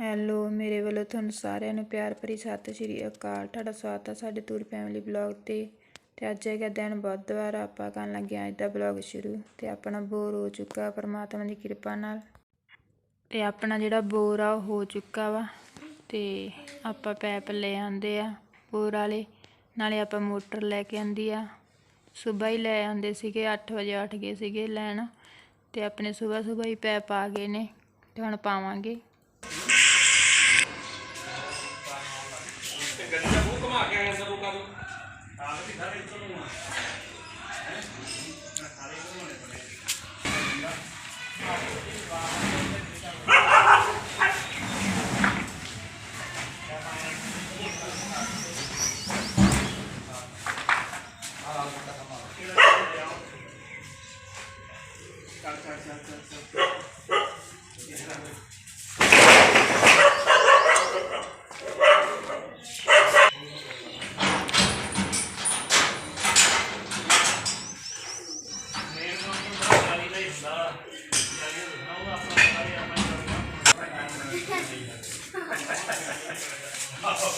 Hello, ਮੇਰੇ ਵੱਲੋਂ ਤੁਹਾਨੂੰ ਸਾਰਿਆਂ ਨੂੰ ਪਿਆਰ ਭਰੀ ਸਤਿ ਸ਼੍ਰੀ ਅਕਾਲ। ਤੁਹਾਡਾ ਸਵਾਗਤ ਹੈ ਸਾਡੇ ਟੂਰ ਫੈਮਿਲੀ ਬਲੌਗ ਤੇ। ਤੇ ਅੱਜ ਹੈਗਾ ਦਿਨ ਬੁੱਧਵਾਰ ਆਪਾਂ ਕਰਨ ਲੱਗੇ ਹਾਂ ਅੱਜ ਦਾ ਬਲੌਗ ਸ਼ੁਰੂ। ਤੇ ਆਪਣਾ ਬੋਰ ਹੋ ਚੁੱਕਾ, ਪਰਮਾਤਮਾ ਦੀ ਕਿਰਪਾ ਨਾਲ। ਤੇ ਆਪਣਾ ਜਿਹੜਾ ਬੋਰ ਆ, ਉਹ ਹੋ ਚੁੱਕਾ ਵਾ। ਤੇ ਆਪਾਂ ਪੈਪ ਲੈ ਆਂਦੇ ਆ ਬੋਰ ਵਾਲੇ। ਨਾਲੇ ਆਪਾਂ ਮੋਟਰ ਲੈ ਕੇ ਆਂਦੀ ਆ। ਸਵੇਰ ਹੀ ਲੈ ਆਉਂਦੇ ਸੀਗੇ 8 ਵਜੇ ਉੱਠ ਗਏ ਸੀਗੇ ਲੈਣ। ਤੇ ਆਪਣੇ ਸਵੇਰ ਸਵੇਰ ਹੀ ਪੈਪ ਆ ਗਏ ਨੇ। ਤੇ ਹੁਣ ਪਾਵਾਂਗੇ। Assalamualaikum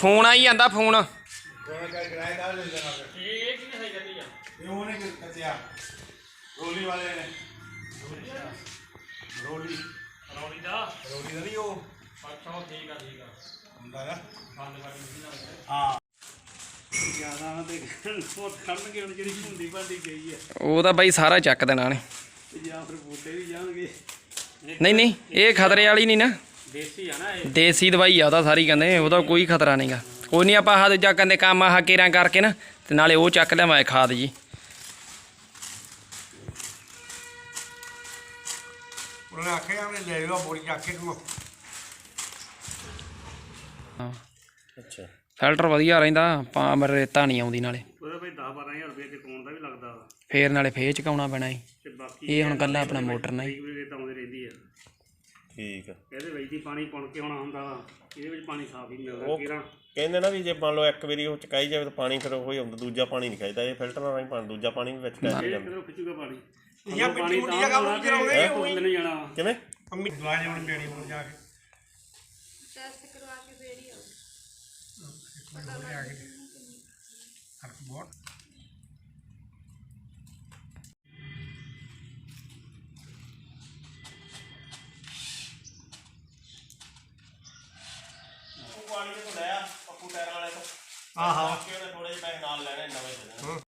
ਫੋਨ ਆਈ ਜਾਂਦਾ ਫੋਨ। ਉਹਨੇ ਕਿ ਕੱਟਿਆ ਰੋਲੀ ਵਾਲੇ ਨੇ ਰੋਲੀ ਰੌਲੀ ਦਾ ਰੋਲੀ ਦਾ ਨਹੀਂ ਉਹ ਅੱਛਾ ਠੀਕ ਆ ਠੀਕ ਆ ਹੁੰਦਾ ਨਾ ਬੰਦ ਕਰ ਦਿੱਤੀ ਨਾ ਹਾਂ ਜ਼ਿਆਦਾ ਨਾ ਤੇ ਉਹ ਖੜਨਗੇ ਹੁਣ ਜਿਹੜੀ ਹੁੰਦੀ ਭਾਂਡੀ ਗਈ ਹੈ ਉਹ ਤਾਂ ਬਾਈ ਸਾਰਾ ਚੱਕ ਦੇਣਾ ਨੇ ਤੇ ਜਾਂ ਫਿਰ ਬੂਟੇ ਵੀ ਜਾਣਗੇ ਨਹੀਂ ਨਹੀਂ ਇਹ ਖਤਰੇ ਵਾਲੀ ਨਹੀਂ ਨਾ। ਦੇਸੀ ਆ ਨਾ ਇਹ? ਦੇਸੀ ਦਵਾਈ ਆ ਉਹਦਾ ਸਾਰੀ ਕਹਿੰਦੇ ਉਹਦਾ ਕੋਈ ਖਤਰਾ ਨਹੀਂਗਾ ਕੋਈ ਨਹੀਂ ਆਪਾਂ ਆਹ ਦੂਜਾ ਕਹਿੰਦੇ ਕੰਮ ਆਹ ਕੇਰਾਂ ਕਰਕੇ ਨਾ ਤੇ ਨਾਲੇ ਉਹ ਚੱਕ ਲਿਆਵਾਂ ਖਾਦ ਜੀ। ਉਹਨੇ ਆਖਿਆ ਉਹਨੇ ਲੈ ਲਿਆ ਬੋਰੀ ਚੱਕ ਕੇ ਤੂੰ ਅੱਛਾ। ਫਿਲਟਰ ਵਧੀਆ ਰਹਿੰਦਾ ਪਾਮਰ ਰੇਤਾ ਨਹੀਂ ਆਉਂਦੀ ਨਾਲੇ। ਉਹਦਾ ਭਾਈ 10 12000 ਰੁਪਏ ਤੇ ਕੋਣ ਦਾ ਵੀ ਲੱਗਦਾ ਵਾ। ਫੇਰ ਨਾਲੇ ਫੇਰ ਚਕਾਉਣਾ ਪੈਣਾ ਏ ਤੇ ਬਾਕੀ ਇਹ ਹੁਣ ਕੱਲਾ ਆਪਣਾ ਮੋਟਰ ਨਾਲ ਹੀ ਕਈ ਵਾਰੀ ਤਾਂ ਆਉਂਦੀ ਰਹਿੰਦੀ ਆ ਠੀਕ ਆ ਇਹਦੇ ਵਿੱਚ ਦੀ ਪਾਣੀ ਪੁਣ ਕੇ ਆਉਣਾ ਹੁੰਦਾ ਵਾ ਇਹਦੇ ਵਿੱਚ ਪਾਣੀ ਸਾਫ਼ ਹੀ ਮਿਲਦਾ ਕਿਰਾਂ ਕਹਿੰਦੇ ਨਾ ਵੀ ਜੇ ਮੰਨ ਲਓ ਇੱਕ ਵਾਰੀ ਉਹ ਚਕਾਈ ਜਾਵੇ ਤਾਂ ਪਾਣੀ ਫਿਰ ਉਹੀ ਹੁੰਦਾ ਦੂਜਾ ਪਾਣੀ ਨਹੀਂ ਖਾਈਦਾ ਇਹ ਫਿਲਟਰ ਨਾਲ ਹੀ ਪਾਣੀ ਦੂਜਾ ਪਾਣੀ ਵੀ ਵਿੱਚ ਲੈ ਕੇ ਜਾਂਦਾ। ਕਿਧਰੋਂ ਖਿੱਚੂਗਾ ਪਾਣੀ। ਜਾਂ ਪਿੱਟੀ ਮੁੱਟੀ ਦਾ ਕੰਮ ਕਰਾਉਣੇ ਇਹ ਪੁੱਲ ਨਹੀਂ ਜਾਣਾ। ਕਿਵੇਂ? ਅੰਮੀ ਦਵਾ ਜਾਉਣ ਪੈਣੀ ਹੁਣ ਜਾ ਕੇ। ਟੈਸਟ ਕਰਵਾ ਕੇ ਫੇਰ ਹੀ ਆਉ ਬਹੁਤ। ਪਾਣੀ ਤੋਂ ਲਿਆ ਪੱਪੂ ਟਾਇਰਾਂ ਵਾਲੇ ਤੋਂ। ਆਹਾ। ਬਾਕੀ ਉਹਨੇ ਥੋੜੇ ਜਿਹੇ ਪੈਸੇ ਨਾਲ ਲੈਣੇ ਨਵੇਂ ਦੇ ਦੇਣੇ।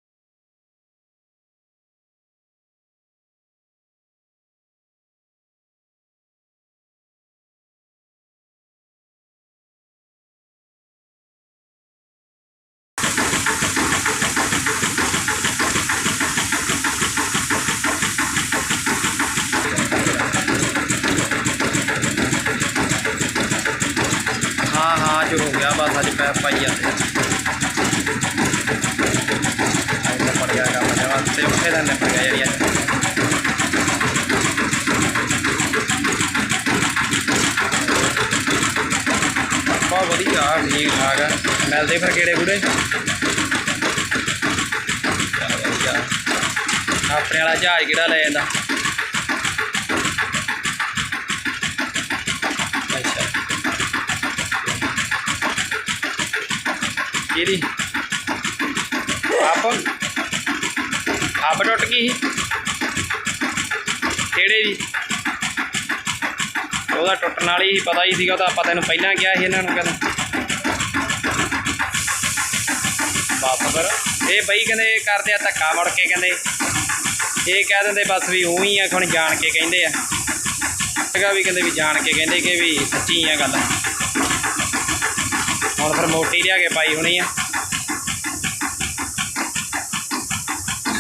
ਬਹੁਤ ਵਧੀਆ ਠੀਕ ਠਾਕ ਆ ਮਿਲਦੇ ਫਿਰ ਕਿਹੜੇ ਬੁੜੇ ਵਧੀਆ। ਆਪਣੇ ਵਾਲਾ ਜਹਾਜ਼ ਕਿਹੜਾ ਲੈ ਜਾਂਦਾ? ਅੱਛਾ। ਕਿਹੜੀ ਆਪ? ਆਪ ਟੁੱਟ ਗਈ ਕਿਹੜੇ ਦੀ? ਉਹਦਾ ਟੁੱਟਣ ਵਾਲੀ ਸੀ ਪਤਾ ਹੀ ਸੀਗਾ ਤਾਂ ਆਪਾਂ ਤੈਨੂੰ ਪਹਿਲਾਂ ਕਿਹਾ ਸੀ ਇਹਨਾਂ ਨੂੰ ਕਹਿੰਦਾ। ਬਸ ਫਿਰ। ਇਹ ਬਈ ਕਹਿੰਦੇ ਕਰਦੇ ਆ ਧੱਕਾ ਮੁੜ ਕੇ ਕਹਿੰਦੇ। ਇਹ ਕਹਿ ਦਿੰਦੇ ਬਸ ਵੀ ਉਹੀ ਆ ਹੁਣ ਜਾਣ ਕੇ ਕਹਿੰਦੇ ਆ। ਹੈਗਾ ਵੀ ਕਹਿੰਦੇ ਵੀ ਜਾਣ ਕੇ ਕਹਿੰਦੇ ਕਿ ਵੀ ਸੱਚੀ ਆ ਗੱਲ। ਹੁਣ ਫਿਰ ਮੋਟੀ ਲਿਆ ਕੇ ਪਾਈ ਹੋਣੀ ਆ।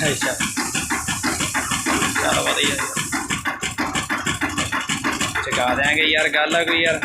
ਅੱਛਾ। ਚਲ ਵਧੀਆ। ਚਗਾ ਦਿਆਂਗੇ ਯਾਰ ਗੱਲ ਆ ਕੋਈ ਯਾਰ।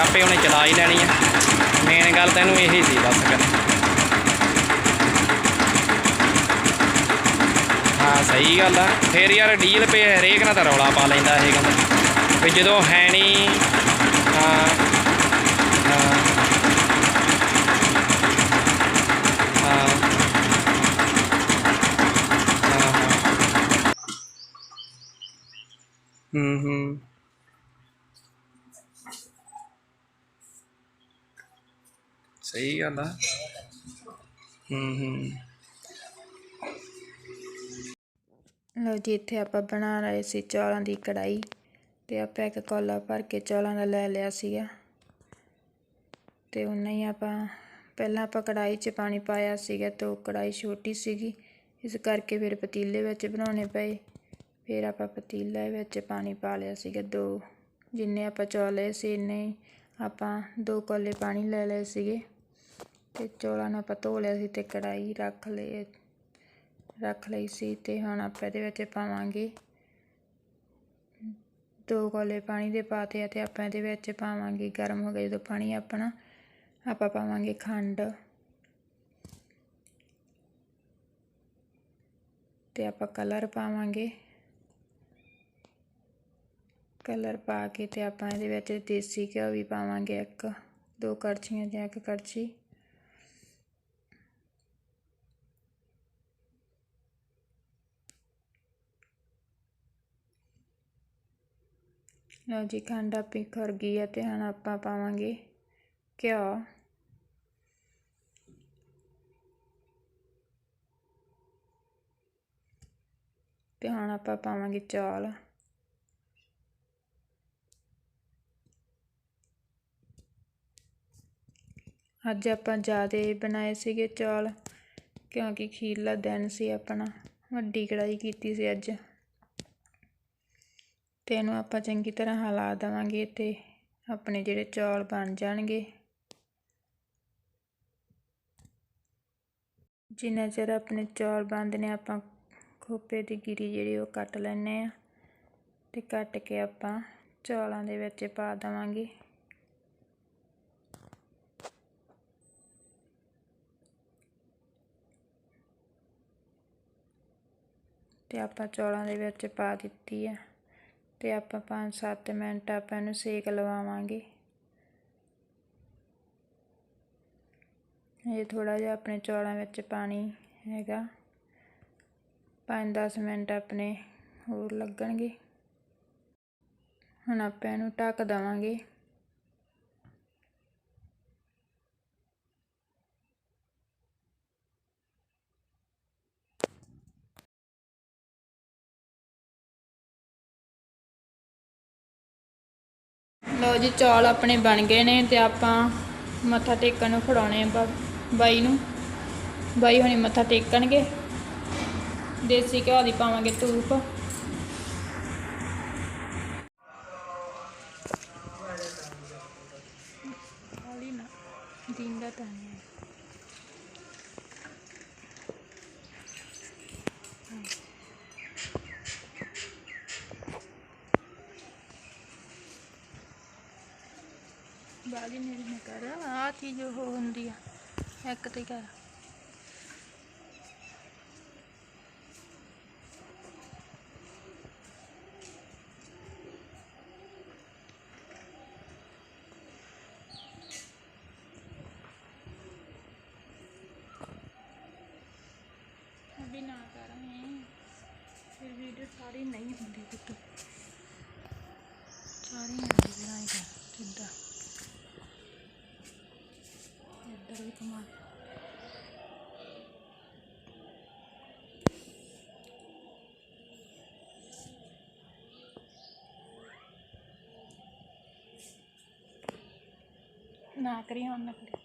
ਆਪੇ ਉਹਨੇ ਚਲਾ ਹੀ ਲੈਣੀ ਆ। ਮੇਨ ਗੱਲ ਤੈਨੂੰ ਇਹੀ ਸੀ, ਬਸ। ਕਰ ਹਾਂ, ਸਹੀ ਗੱਲ ਆ। ਫੇਰ ਯਾਰ ਡੀਲ ਪੇ ਹਰੇਕ ਨਾਲ ਤਾਂ ਰੌਲਾ ਪਾ ਲੈਂਦਾ ਇਹ ਕਹਿੰਦਾ ਵੀ ਜਦੋਂ ਹੈ ਨਹੀਂ ਹਾਂ ਹਾਂ। ਹਾਂ ਹਾਂ ਹਾਂ ਹੂੰ ਹੂੰ ਸਹੀ ਗੱਲ ਆ ਹੂੰ ਹੂੰ ਲਓ ਜੀ ਇੱਥੇ ਆਪਾਂ ਬਣਾ ਰਹੇ ਸੀ ਚੌਲਾਂ ਦੀ ਕੜਾਈ ਤੇ ਆਪਾਂ ਇੱਕ ਕੌਲਾ ਭਰ ਕੇ ਚੌਲਾਂ ਦਾ ਲੈ ਲਿਆ ਸੀਗਾ। ਤੇ ਉਹਨਾਂ ਹੀ ਆਪਾਂ ਪਹਿਲਾਂ ਆਪਾਂ ਕੜਾਈ 'ਚ ਪਾਣੀ ਪਾਇਆ ਸੀਗਾ ਤੇ ਉਹ ਕੜਾਈ ਛੋਟੀ ਸੀਗੀ। ਇਸ ਕਰਕੇ ਫਿਰ ਪਤੀਲੇ ਵਿੱਚ ਬਣਾਉਣੇ ਪਏ। ਫਿਰ ਆਪਾਂ ਪਤੀਲੇ ਵਿੱਚ ਪਾਣੀ ਪਾ ਲਿਆ ਸੀਗਾ ਦੋ। ਜਿੰਨੇ ਆਪਾਂ ਚੌਲ ਲਏ ਸੀ ਇੰਨੇ ਹੀ ਆਪਾਂ ਦੋ ਕੌਲੇ ਪਾਣੀ ਲੈ ਲਏ ਸੀਗੇ। ਤੇ ਚੌਲਾਂ ਨੂੰ ਆਪਾਂ ਧੋ ਲਿਆ ਸੀ ਤੇ ਕੜਾਈ ਰੱਖ ਲਈ ਰੱਖ ਲਈ ਸੀ ਤੇ ਹੁਣ ਆਪਾਂ ਇਹਦੇ ਵਿੱਚ ਪਾਵਾਂਗੇ ਦੋ ਕੋਲੇ ਪਾਣੀ ਦੇ ਪਾਤੇ ਆ ਤੇ ਆਪਾਂ ਇਹਦੇ ਵਿੱਚ ਪਾਵਾਂਗੇ, ਗਰਮ ਹੋ ਗਿਆ ਜਦੋਂ ਪਾਣੀ ਆਪਣਾ, ਆਪਾਂ ਪਾਵਾਂਗੇ ਖੰਡ ਤੇ ਆਪਾਂ ਕਲਰ ਪਾਵਾਂਗੇ। ਕਲਰ ਪਾ ਕੇ ਤੇ ਆਪਾਂ ਇਹਦੇ ਵਿੱਚ ਦੇਸੀ ਘਿਓ ਵੀ ਪਾਵਾਂਗੇ ਇੱਕ, ਦੋ ਕੜਛੀਆਂ ਜਾਂ ਇੱਕ ਕੜਛੀ। ਲਓ ਜੀ, ਖੰਡ ਆਪਣੀ ਖਰ ਗਈ ਹੈ ਤੇ ਹੁਣ ਆਪਾਂ ਪਾਵਾਂਗੇ ਘਿਓ। ਤੇ ਹੁਣ ਆਪਾਂ ਪਾਵਾਂਗੇ ਚੌਲ। ਅੱਜ ਆਪਾਂ ਜ਼ਿਆਦਾ ਬਣਾਏ ਸੀਗੇ ਚੌਲ, ਕਿਉਂਕਿ ਖੀਰਲਾ ਦਿਨ ਸੀ ਆਪਣਾ, ਵੱਡੀ ਕੜਾਈ ਕੀਤੀ ਸੀ ਅੱਜ। ਤੇ ਇਹਨੂੰ ਆਪਾਂ ਚੰਗੀ ਤਰ੍ਹਾਂ ਹਿਲਾ ਦੇਵਾਂਗੇ ਤੇ ਆਪਣੇ ਜਿਹੜੇ ਚੌਲ ਬਣ ਜਾਣਗੇ। ਜਿੰਨਾ ਚਿਰ ਆਪਣੇ ਚੌਲ ਬਣਦੇ ਨੇ, ਆਪਾਂ ਖੋਪੇ ਦੀ ਗਿਰੀ ਜਿਹੜੀ ਉਹ ਕੱਟ ਲੈਣੇ ਆ ਤੇ ਕੱਟ ਕੇ ਆਪਾਂ ਚੌਲਾਂ ਦੇ ਵਿੱਚ ਪਾ ਦੇਵਾਂਗੇ। ਤੇ ਆਪਾਂ ਚੌਲਾਂ ਦੇ ਵਿੱਚ ਪਾ ਦਿੱਤੀ ਆ ਤੇ ਆਪਾਂ 5-7 ਮਿੰਟ ਆਪਾਂ ਇਹਨੂੰ ਸੇਕ ਲਵਾਵਾਂਗੇ। ਇਹ ਥੋੜਾ ਜਿਹਾ ਆਪਣੇ ਚੌਲਾਂ ਵਿੱਚ ਪਾਣੀ ਹੈਗਾ। 5-10 ਮਿੰਟ ਆਪਣੇ ਹੋਰ ਲੱਗਣਗੇ। ਹੁਣ ਆਪਾਂ ਇਹਨੂੰ ਢੱਕ ਦੇਵਾਂਗੇ। ਲਓ ਜੀ, ਚੌਲ ਆਪਣੇ ਬਣ ਗਏ ਨੇ ਤੇ ਆਪਾਂ ਮੱਥਾ ਟੇਕਣ ਨੂੰ ਖੜਾਉਣੇ ਬਾਈ ਨੂੰ। ਬਾਈ ਹੁਣੇ ਮੱਥਾ ਟੇਕਣਗੇ। ਦੇਸੀ ਘਿਓ ਦੀ ਪਾਵਾਂਗੇ ਧੂਪ। ਦੀਨ ਤਾਂ ਵਾਲੀ ਨੇੜੇ ਨਾ ਕਰ ਆ ਚੀਜ਼ ਉਹ ਹੁੰਦੀ ਆ ਇੱਕ ਤੇ ਕਰ ਅਭੀ ਨਾ ਕਰਾਂਗੇ ਫਿਰ ਵੀਡੀਓ ਸਾਰੀ ਨਹੀਂ ਹੁੰਦੀ ਪੁੱਤ ਸਾਰੀ ਹੁੰਦੀ ਫਿਰ ਆਈ ਕਰ ਸਿੱਧਾ ਇੱਧਰ ਵੀ ਕਮਾ ਨਾ ਕਰੀ ਹੁਣ ਨਾ ਕਰੀ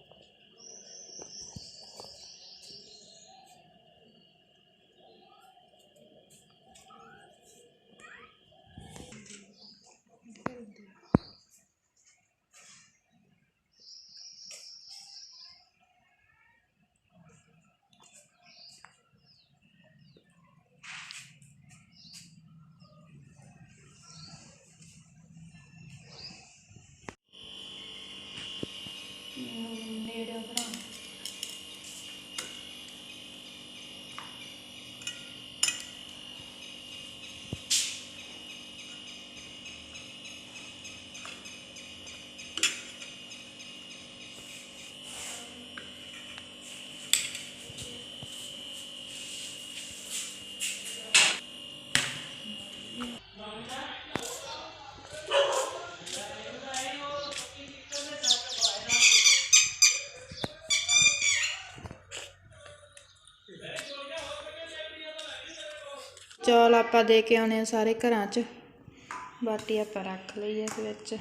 ਨੇੜੇ ਬਣਾ ਚੌਲ ਆਪਾਂ ਦੇ ਕੇ ਆਉਣੇ ਆ ਸਾਰੇ ਘਰਾਂ 'ਚ। ਬਾਟੀ ਆਪਾਂ ਰੱਖ ਲਈ ਇਸ ਵਿੱਚ।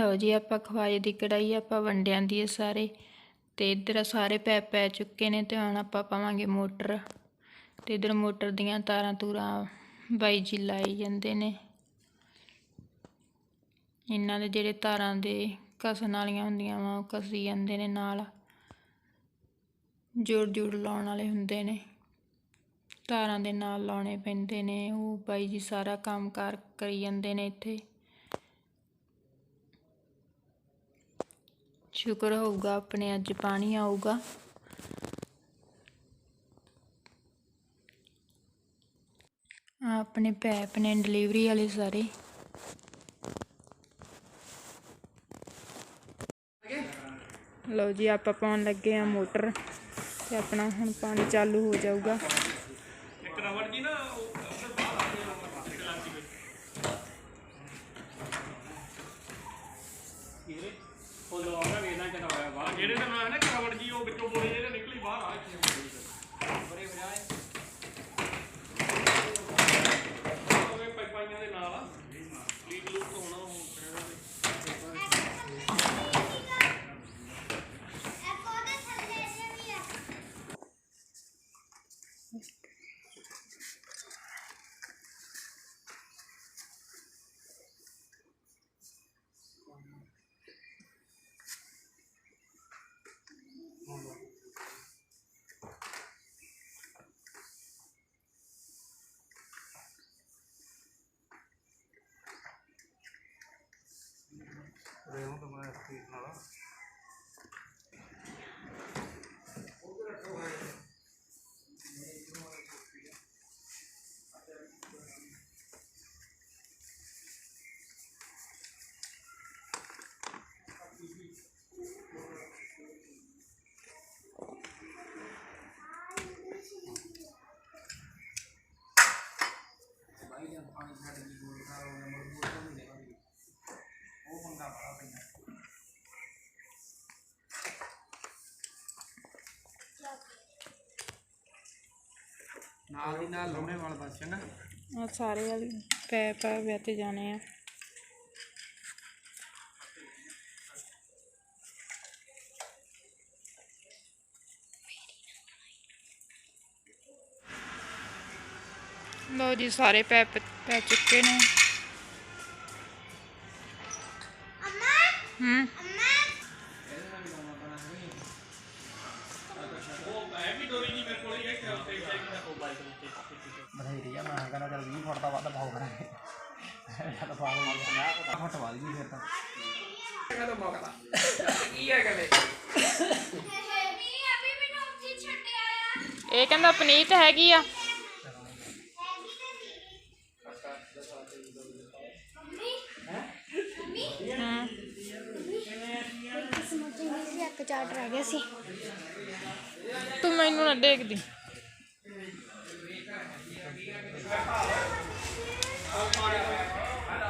ਲਓ ਜੀ, ਆਪਾਂ ਖਵਾਏ ਦੀ ਕੜਾਈ ਆਪਾਂ ਵੰਡਿਆਂ ਦੀ ਹੈ ਸਾਰੇ। ਤੇ ਇੱਧਰ ਸਾਰੇ ਪੈਪ ਪੈ ਚੁੱਕੇ ਨੇ ਤੇ ਹੁਣ ਆਪਾਂ ਪਾਵਾਂਗੇ ਮੋਟਰ। ਤੇ ਇੱਧਰ ਮੋਟਰ ਦੀਆਂ ਤਾਰਾਂ ਤੂਰਾਂ ਬਾਈ ਜੀ ਲਾਈ ਜਾਂਦੇ ਨੇ। ਇਹਨਾਂ ਦੇ ਜਿਹੜੇ ਤਾਰਾਂ ਦੇ ਕਸਣ ਵਾਲੀਆਂ ਹੁੰਦੀਆਂ ਵਾ, ਉਹ ਕਸੀ ਜਾਂਦੇ ਨੇ ਨਾਲ। ਜੋੜ ਜੋੜ ਲਾਉਣ ਵਾਲੇ ਹੁੰਦੇ ਨੇ। ਤਾਰਾਂ ਦੇ ਨਾਲ ਲਾਉਣੇ ਪੈਂਦੇ ਨੇ, ਉਹ ਬਾਈ ਜੀ ਸਾਰਾ ਕੰਮ ਕਾਰ ਕਰੀ ਜਾਂਦੇ ਨੇ ਇੱਥੇ। ਸ਼ੁਕਰ ਹੋਊਗਾ, ਆਪਣੇ ਅੱਜ ਪਾਣੀ ਆਊਗਾ। ਆਪਣੇ ਪੈਪ ਨੇ ਡਿਲੀਵਰੀ ਵਾਲੇ ਸਾਰੇ। ਲਓ ਜੀ, ਆਪਾਂ ਪਾਉਣ ਲੱਗੇ ਆ ਮੋਟਰ ਤੇ ਆਪਣਾ ਹੁਣ ਪਾਣੀ ਚਾਲੂ ਹੋ ਜਾਊਗਾ। ਇੱਕ ਰਵੜ ਜੀ ਨਾ ਉਹ ਜਿਹੜੇ ਦਾ ਨਾਂ ਹੈ ਨਾ ਕਰਵੜ ਜੀ, ਉਹ ਵਿੱਚੋਂ ਬੋਲੇ ਜਿਹੜੇ ਨਿਕਲੀ ਬਾਹਰ ਆ। ਇੱਥੇ ਬੜੇ ਵਜਾਏ রাখি আপনারা I'm going to ਨਾਲ ਦੀ ਨਾਲ ਲਾਉਣੇ ਵਾਲ ਬਸ ਚੰਗਾ ਆ ਸਾਰੇ ਵਾਲੀ ਪੈ ਪੈ ਵਿਆਹ ਤੇ ਜਾਣੇ ਆ। ਲੋ ਜੀ ਸਾਰੇ ਪੈ ਪੈ ਚੁੱਕੇ ਨੇ। ਹੂੰ। ਇਹ ਕਹਿੰਦਾ ਪਨੀਤ ਹੈਗੀ ਆ। ਹੂੰ। ਇੱਕ ਚਾਟ ਰਹਿ ਗਿਆ ਸੀ ਤੂੰ ਮੈਨੂੰ ਨਾ ਦੇਖਦੀ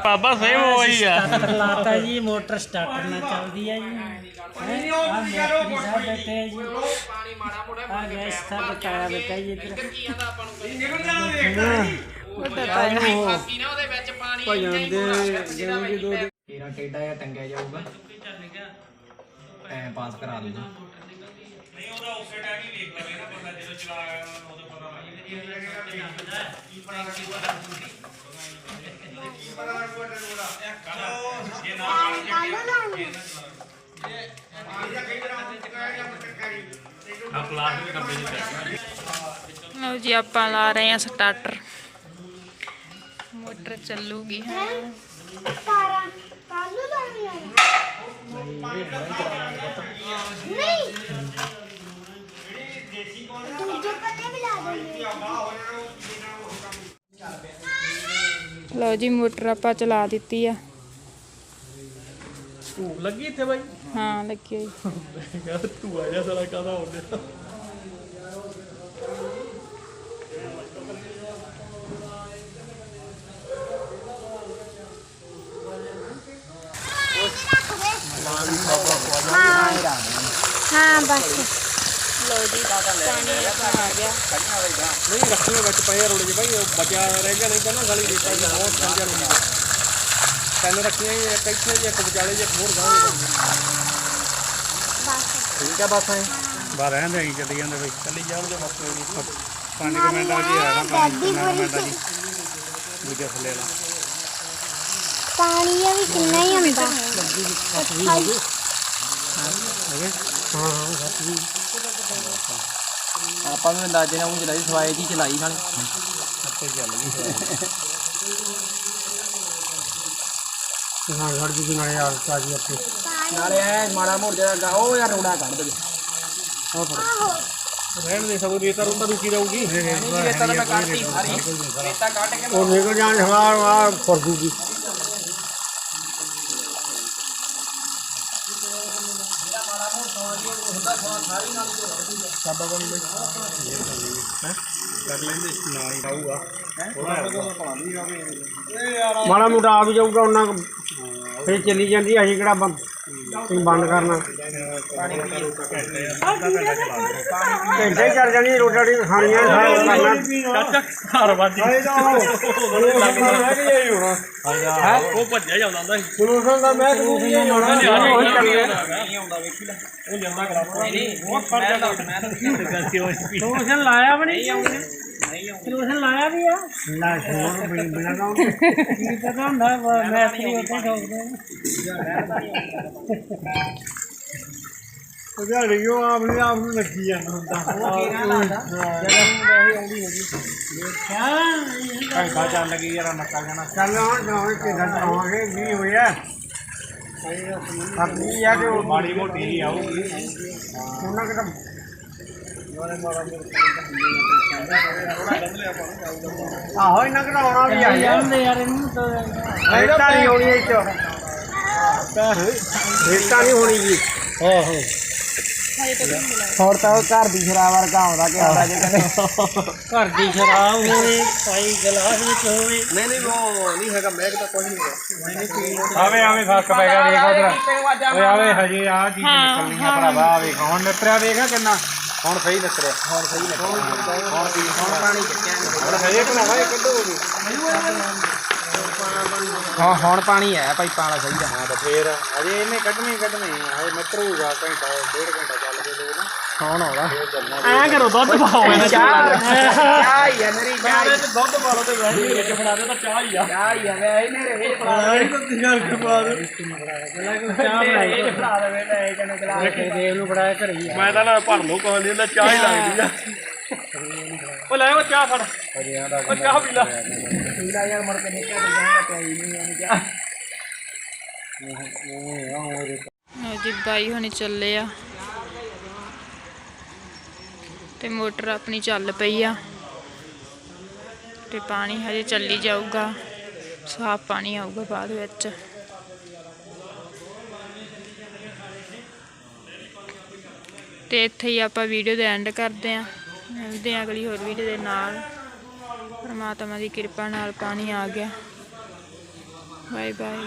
ਬਾਬਾ ਸੇਮ ਹੋਈ ਆ। ਲਾਤਾ ਜੀ ਮੋਟਰ ਸਟਾਰਟ ਨਾ ਚੱਲਦੀ ਹੈ? ਜੀ ਆ ਮੇਰੀ ਸਾਹਿਬ ਬੈਠੇ ਹੈ ਜੀ ਆ ਗੈਸ ਦਾ ਬਕਾਇਆ ਬੈਠਾ ਜੀ ਇੱਧਰ ਬਾਕੀ ਨਾ ਉਹਦੇ ਵਿੱਚ ਪਾਣੀ ਜਾਂਦੇ ਦੋ ਤੇਰਾ ਟੇਡਾ ਜਾਂ ਟੰਗਿਆ ਜਾਊਗਾ। ਟਾਈਮ ਪਾਸ ਕਰਾ ਦੂਗਾ ਨਹੀਂ ਉਹਦਾ ਉਸੇ ਟਾਈਮ ਹੀ ਵੇਖ ਲਵੇ ਨਾ ਬੰਦਾ ਜਦੋਂ ਚਲਾ ਉਹਦੇ ਪਤਾ ਲੱਗ ਆ। ਪਲਾਸਟਿਕ ਦੇ ਡੱਬੇ ਚ ਲਓ ਜੀ, ਆਪਾਂ ਲਾ ਰਹੇ ਹਾਂ ਸਟਾਰਟਰ ਮੋਟਰ ਚੱਲੂਗੀ। ਹੁਣ ਤਾਰਾ ਕਾਲੂ ਲਾਉਣੀ ਆ ਨਹੀਂ ਦੂਜੇ ਪੱਤੇ ਵੀ ਲਾ ਦਿੰਦੇ ਲਓ ਜੀ, ਮੋਟਰ ਆਪਾਂ ਚਲਾ ਦਿੱਤੀ ਆ। ਧੂਪ ਲੱਗੀ ਇੱਥੇ ਬਾਈ? ਹਾਂ ਲੱਗੀ ਹੋਈ। ਯਾਰ ਤੂੰ ਆ ਜਾ ਸਾਲਾ ਕਾਦਾ ਹੁੰਦੇ ਹਾਂ ਬਸ। ਲਓ ਜੀ ਪਾਣੀ ਆ ਗਿਆ। ਨਹੀਂ ਰੱਖਣੇ ਵਿੱਚ ਪਏ ਰੋੜੇ ਜੀ ਬਾਈ ਉਹ ਬਚਿਆ ਰਹਿ ਗਿਆ ਨਹੀਂ ਤਾਂ ਨਾ ਗਲੀ ਦੇ ਪਾਈ ਬਹੁਤ ਸਮਝਿਆ ਨਹੀਂ ਤਿੰਨ ਰੱਖੀਆਂ ਜੀ ਇੱਕ ਇੱਥੇ ਜੀ ਇੱਕ ਵਿਚਾਲੇ ਜੀ ਇੱਕ ਹੋਰ ਗਾਂ ਠੀਕ ਆ ਬਸ ਐ ਬਾਹਰ ਰਹਿੰਦੇ ਆਈ ਚੱਲੀ ਜਾਂਦੇ ਬਈ। ਚੱਲੀ ਜਾਣਗੇ ਬਸ ਕੋਈ ਨਹੀਂ। ਪੰਜ ਕੁ ਮਿੰਟਾਂ ਜੀ ਆਇਆ ਦਾਦੀ ਬੜੀ ਸੀ ਦੂਜੇ ਥੱਲੇ ਲਾ ਪਾਣੀ ਆ ਵੀ ਕਿੰਨਾ ਹੀ ਹੁੰਦਾ। ਆਪਾਂ ਵੀ ਅੰਦਾਜ਼ੇ ਨਾਲ ਉਹ ਚਲਾਈ ਸਵਾਏ ਦੀ ਚਲਾਈ ਨਾਲ। ਹਾਂ ਘਰ ਦੀ ਨਾਲੇ ਆ ਤਾਜੀ ਆਪੇ ਨਾਲੇ ਐ ਮਾੜਾ ਮੋੜ ਜਿਹੜਾ ਗਾ ਉਹ ਯਾਰ ਰੋੜਾ ਕੱਢ ਦੇ ਰਹਿਣ ਦੇ ਸਗੋਂ ਰੇਤਾ ਰੂਤਾ ਰੁਕੀ ਰਹੂਗੀ ਨਹੀਂ ਰੇਤਾ ਤਾਂ ਮੈਂ ਕੱਢਤੀ ਸਾਰੀ ਰੇਤਾ ਕੱਢ ਕੇ ਉਹ ਨਿਕਲ ਜਾਣ ਹਵਾ ਆ ਫਰਦੂਗੀ ਕਰ ਲੈਂਦੇ ਹੀ ਮਾੜਾ ਮੋਟਾ ਆ ਵੀ ਜਾਊਗਾ ਉਹਨਾਂ ਫਿਰ ਚੱਲੀ ਜਾਂਦੀ ਅਸੀਂ ਕਿਹੜਾ ਬੰਦ ਤੁਸੀਂ ਬੰਦ ਕਰਨਾ ਘੰਟੇ ਚੱਲ ਜਾਣੀ ਰੋਟੀ ਰਾਟੀ ਖਾਣੀਆਂ ਕਰਨਾ ਘਰ ਵਾਦੀ ਉਹ ਭੱਜਿਆ ਜਾਂਦਾ ਹੁੰਦਾ ਸੀ ਸੋਲੂਸ਼ਨ ਦਾ ਮੈਂ ਤੂੰ ਕੀ ਹੋਣਾ ਉਹੀ ਚੱਲੇ ਉਹ ਜਾਂਦਾ ਕਰਾ ਨਹੀਂ ਉਹ ਫੜ ਜਾਂਦਾ ਮੈਂ ਤਾਂ ਸੋਲੂਸ਼ਨ ਲਾਇਆ ਵੀ ਨਹੀਂ ਸੋਲੂਸ਼ਨ ਲਾਇਆ ਵੀ ਆ। ਨਾ ਸ਼ੋਰ ਬਿਨਾ ਕੰਮ ਕੀ ਪਤਾ ਹੁੰਦਾ ਮੈਂ ਕੀ ਉੱਤੇ ਠੋਕਦੇ ਉਹ ਜਿਹੜਾ ਰਿਓ ਆਪ ਨੂੰ ਆਪ ਨੂੰ ਲੱਗੀ ਜਾਂਦਾ ਹੁੰਦਾ। ਘੰਟਾ ਚੱਲ ਲੱਗੀ ਯਾਰ ਨੱਕਾ ਜਾਣਾ। ਚੱਲ ਹੁਣ ਜਾਵਾਂਗੇ ਕਿਦਾਂ ਜਾਵਾਂਗੇ? ਵੀ ਹੋਇਆ? ਆਪਣੀ ਆ ਕਿ ਉਹ ਮਾੜੀ ਮੋਟੀ ਆਊਗੀ। ਉਹਨਾਂ ਕਿਤਾ ਆਹੋ ਇਹਨਾਂ ਆਉਣਾ ਵੀ ਆ ਜਾਂਦੇ ਯਾਰ ਇਹਨੂੰ ਤਾਂ ਰੇਤਾ ਨਹੀਂ ਹੋਣੀ ਇਹ ਚ। ਰੇਤਾ ਨਹੀਂ ਹੋਣੀ ਜੀ। ਆਹੋ। ਹੋਰ ਤਾਂ ਉਹ ਘਰ ਦੀ ਸ਼ਰਾਬ ਵਰਗਾ ਆਉਂਦਾ ਕਿ ਆਉਂਦਾ ਜੇ ਕਹਿੰਦੇ ਘਰ ਦੀ ਸ਼ਰਾਬ ਹੋਵੇ ਪਾਈ ਗਲਾਸ ਵਿੱਚ ਹੋਵੇ। ਨਹੀਂ ਨਹੀਂ ਉਹ ਨਹੀਂ ਹੈਗਾ ਮੈਂ ਤਾਂ ਕੁਝ ਨਹੀਂ ਆਵੇ ਆਵੇ ਫ਼ਰਕ ਪੈ ਗਿਆ ਵੇਖ ਉਧਰ। ਓਏ ਆਵੇ ਹਜੇ ਆ ਚੀਜ਼ ਨਿਕਲਣੀ ਆ ਭਰਾਵਾ ਆ ਵੇਖ ਹੁਣ ਨਿਤਰਿਆ ਵੇਖ ਕਿੰਨਾ। ਹੁਣ ਸਹੀ ਨਿਤਰਿਆ ਹੁਣ ਸਹੀ ਨਿਤਰਿਆ ਹੁਣ ਕੀ ਹੁਣ ਪਾਣੀ ਚੱਕਿਆ। ਹੁਣ ਇਹ ਕੱਢੋ ਹਾਂ ਹੁਣ ਪਾਣੀ ਆਇਆ ਪਾਈਪਾਂ ਵਾਲਾ ਸਹੀ ਦਾ ਹਾਂ ਤਾਂ ਫੇਰ ਅਜੇ ਇਹਨੇ ਕੱਢਣੀ ਕੱਢਣੀ ਹਜੇ ਨਿਤਰੂਗਾ ਘੰਟਾ ਡੇਢ ਘੰਟਾ ਦੇ ਹੁਣ ਆਉਦਾ ਐ ਕਰੋ ਦੁੱਧ ਪਾਓ ਇਹਦੇ ਚਾਹ। ਚਾਹ ਹੀ ਆ ਮੇਰੀ ਚਾਹ ਹੀ ਦੁੱਧ ਪਾ ਲਓ ਤੇ ਵੈਸੇ ਹੀ ਵਿੱਚ ਫੜਾ ਦੇ ਤਾਂ ਚਾਹ ਹੀ ਆ। ਚਾਹ ਹੀ ਆ ਵੇ ਇਹਨੇ ਰੇ ਚਾਹ ਬਣਾਈ ਇਹ ਫੜਾ ਦੇਵੇ ਲੈ ਇਹ ਕਹਿੰਦੇ ਗਲਾਸ ਦੇਵ ਨੂੰ ਬੜਾਇਆ ਘਰੇ ਹੀ ਆ। ਮੈਂ ਤਾਂ ਨਾ ਭਰ ਲਓ ਕੋਈ ਨਹੀਂ ਚਾਹ ਹੀ ਲੱਗਦੀ ਆ। ਉਹ ਲੈ ਉਹ ਚਾਹ ਫੜ। ਉਹ ਚਾਹ ਪੀ ਲੈ। ਪੀਲਾ ਯਾਰ ਮੁੜ ਕੇ ਨਿਕਲ ਜਾਏਗਾ ਪਿਆਈ ਨਹੀਂ ਉਹਨੂੰ ਚਾਹ। ਲਓ ਜੀ ਬਾਈ ਹੁਣੇ ਚੱਲੇ ਆ। ਤੇ ਮੋਟਰ ਆਪਣੀ ਚੱਲ ਪਈ ਆ। ਤੇ ਪਾਣੀ ਹਜੇ ਚੱਲੀ ਜਾਊਗਾ। ਸਾਫ਼ ਪਾਣੀ ਆਊਗਾ ਬਾਅਦ ਵਿੱਚ। ਤੇ ਇੱਥੇ ਹੀ ਆਪਾਂ ਵੀਡੀਓ ਦੇ ਐਂਡ ਕਰਦੇ ਆਂ। ਮਿਲਦੇ ਆਂ ਅਗਲੀ ਹੋਰ ਵੀਡੀਓ ਦੇ ਨਾਲ। ਪਰਮਾਤਮਾ ਦੀ ਕਿਰਪਾ ਨਾਲ ਪਾਣੀ ਆ ਗਿਆ। Bye bye